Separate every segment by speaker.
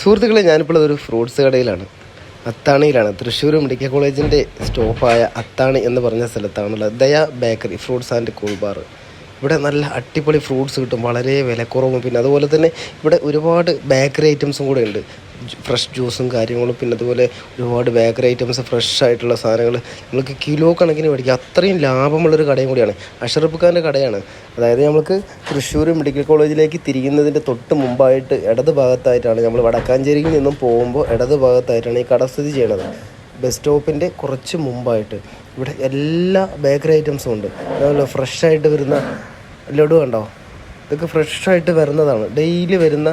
Speaker 1: സുഹൃത്തുക്കളെ ഞാനിപ്പോൾ ഒരു ഫ്രൂട്ട്സ് കടയിലാണ്. അത്താണിയിലാണ്. തൃശ്ശൂർ മെഡിക്കൽ കോളേജിന്റെ സ്റ്റോപ്പായ അത്താണി എന്ന് പറഞ്ഞ സ്ഥലത്താണുള്ളത്. Daya bakery fruits and cool bar. ഇവിടെ നല്ല അടിപൊളി ഫ്രൂട്ട്സ് കിട്ടും. വളരെ വിലക്കുറവും. പിന്നെ അതുപോലെ തന്നെ ഇവിടെ ഒരുപാട് ബേക്കറി ഐറ്റംസും കൂടെ ഉണ്ട്. ഫ്രഷ് ജ്യൂസും കാര്യങ്ങളും പിന്നെ അതുപോലെ ഒരുപാട് ബേക്കറി ഐറ്റംസ് ഫ്രഷ് ആയിട്ടുള്ള സാധനങ്ങൾ നമുക്ക് കിലോ കണക്കിന് മേടിക്കാം. അത്രയും ലാഭമുള്ളൊരു കടയും കൂടിയാണ്. അഷറഫ് ഖാന്റെ കടയാണ്. അതായത് നമുക്ക് തൃശ്ശൂർ മെഡിക്കൽ കോളേജിലേക്ക് തിരിയുന്നതിന്റെ തൊട്ട് മുമ്പായിട്ട് ഇടത് ഭാഗത്തായിട്ടാണ് നമ്മൾ വടക്കാഞ്ചേരിയിൽ നിന്നും പോകുമ്പോൾ ഇടത് ഭാഗത്തായിട്ടാണ് ഈ കട സ്ഥിതി ചെയ്യണത് ബസ് സ്റ്റോപ്പിന്റെ കുറച്ച് മുമ്പായിട്ട്. ഇവിടെ എല്ലാ ബേക്കറി ഐറ്റംസും ഉണ്ട്. അതുപോലെ ഫ്രഷായിട്ട് വരുന്ന ലഡു കണ്ടോ? ഇതൊക്കെ ഫ്രഷായിട്ട് വരുന്നതാണ്. ഡെയിലി വരുന്ന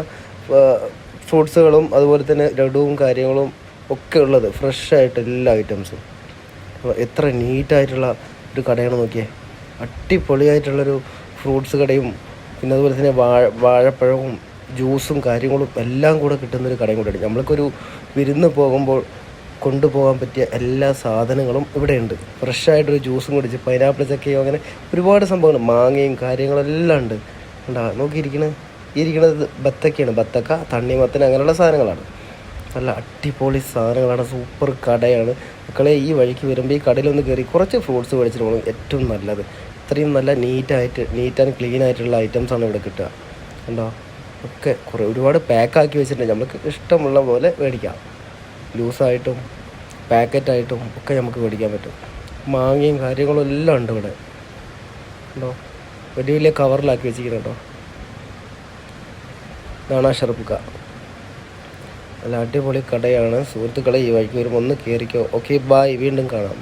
Speaker 1: ഫ്രൂട്ട്സുകളും അതുപോലെ തന്നെ ലഡുവും കാര്യങ്ങളും ഒക്കെ ഉള്ളത് ഫ്രഷായിട്ട് എല്ലാ ഐറ്റംസും അപ്പോൾ എത്ര നീറ്റായിട്ടുള്ള ഒരു കടയാണ് നോക്കിയേ. അടിപൊളിയായിട്ടുള്ളൊരു ഫ്രൂട്ട്സ് കടയും പിന്നെ അതുപോലെ തന്നെ വാഴ വാഴപ്പഴവും ജ്യൂസും കാര്യങ്ങളും എല്ലാം കൂടെ കിട്ടുന്നൊരു കടയും കൂടെയാണ് നമ്മൾക്കൊരു വിരുന്ന് പോകുമ്പോൾ കൊണ്ടുപോകാൻ പറ്റിയ എല്ലാ സാധനങ്ങളും ഇവിടെയുണ്ട്. ഫ്രഷായിട്ടൊരു ജ്യൂസും കുടിച്ച് പൈനാപ്പിൾ ചക്കയോ അങ്ങനെ ഒരുപാട് സംഭവങ്ങൾ മാങ്ങയും കാര്യങ്ങളെല്ലാം ഉണ്ട്. ഉണ്ടാ നോക്കിയിരിക്കണത് ഈ ഇരിക്കണത് ബത്തക്കയാണ്. ബത്തക്ക തണ്ണിമത്തൻ അങ്ങനെയുള്ള സാധനങ്ങളാണ്. നല്ല അടിപൊളി സാധനങ്ങളാണ്. സൂപ്പർ കടയാണ്. മക്കളെ ഈ വഴിക്ക് വരുമ്പോൾ ഈ കടയിലൊന്ന് കയറി കുറച്ച് ഫ്രൂട്ട്സ് മേടിച്ചിട്ട് പോകണം ഏറ്റവും നല്ലത്. ഇത്രയും നല്ല നീറ്റായിട്ട് നീറ്റ് ആൻഡ് ക്ലീൻ ആയിട്ടുള്ള ഐറ്റംസാണ് ഇവിടെ കിട്ടുക. കണ്ടോ? ഒക്കെ കുറേ ഒരുപാട് പാക്കാക്കി വെച്ചിട്ടുണ്ട്. നമുക്ക് ഇഷ്ടമുള്ള പോലെ മേടിക്കാം. ലൂസായിട്ടും പാക്കറ്റായിട്ടും ഒക്കെ നമുക്ക് മേടിക്കാൻ പറ്റും. മാങ്ങയും കാര്യങ്ങളും എല്ലാം ഉണ്ട് ഇവിടെ. കണ്ടോ? വലിയ വലിയ കവറിലാക്കി വെച്ചിരിക്കുന്നുണ്ടോ ഇതാണ് ഷർപ്പുക നല്ല അടിപൊളി കടയാണ്. സുഹൃത്തുക്കളെ ഈ വഴിക്ക് വരുമ്പോൾ ഒന്ന് കയറിക്കോ ഓക്കെ ബായ് വീണ്ടും കാണാം.